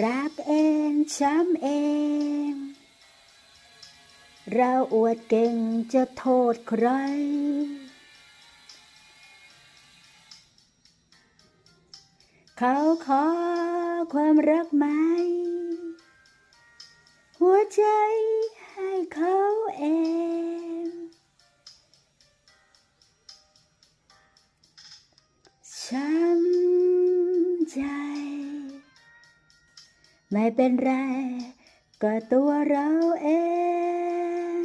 รักเองช้ำเอง เราอวดเก่งจะโทษใคร เขาขอความรักไหม หัวใจให้เขาเองช้ำใจ ไม่เป็นไร ก็ตัวเราเอง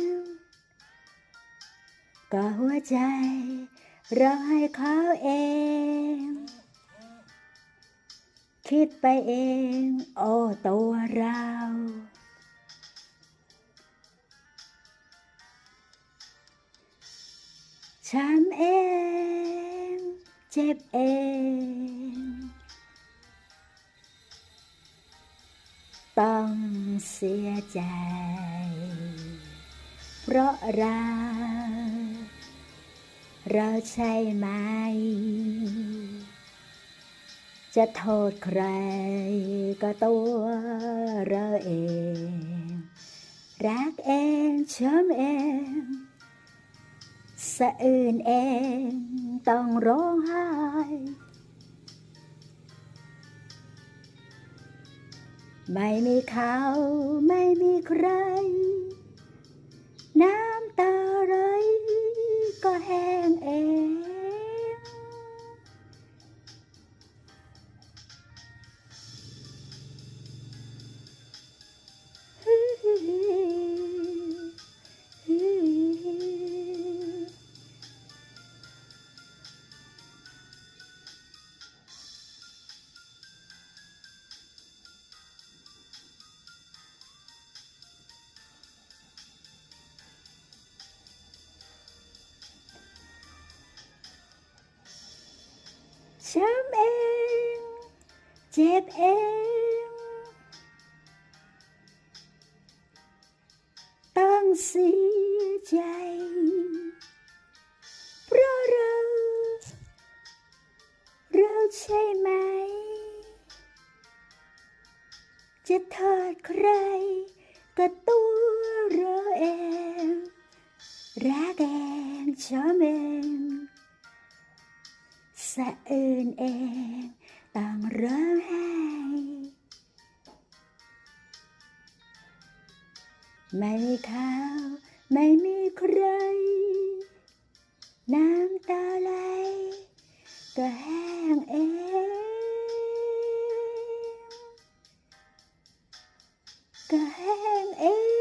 ก็หัวใจ เราให้เขาเอง คิดไปเอง โอ้ตัวเราช้ำเอง เจ็บเอง ต้องเสียใจ เพราะเราเราใช่ไหม จะโทษใครก็ตัวเราเอง รักเองช้ำเองสะอื่นเองต้องร้องไห้ ไม่มีเขาไม่มีใครนะ ช้ำเอง เจ็บเอง ต้องเสียใจ เพราะเรา เราใช่ไหม จะโทษใคร ก็ตัวเราเอง รักเองชอบเอง สะอื่นเองต้องร้องไห้ไม่มีเขาไม่มีใคร น้ำตาไหลก็แห้งเองก็แห้งเอง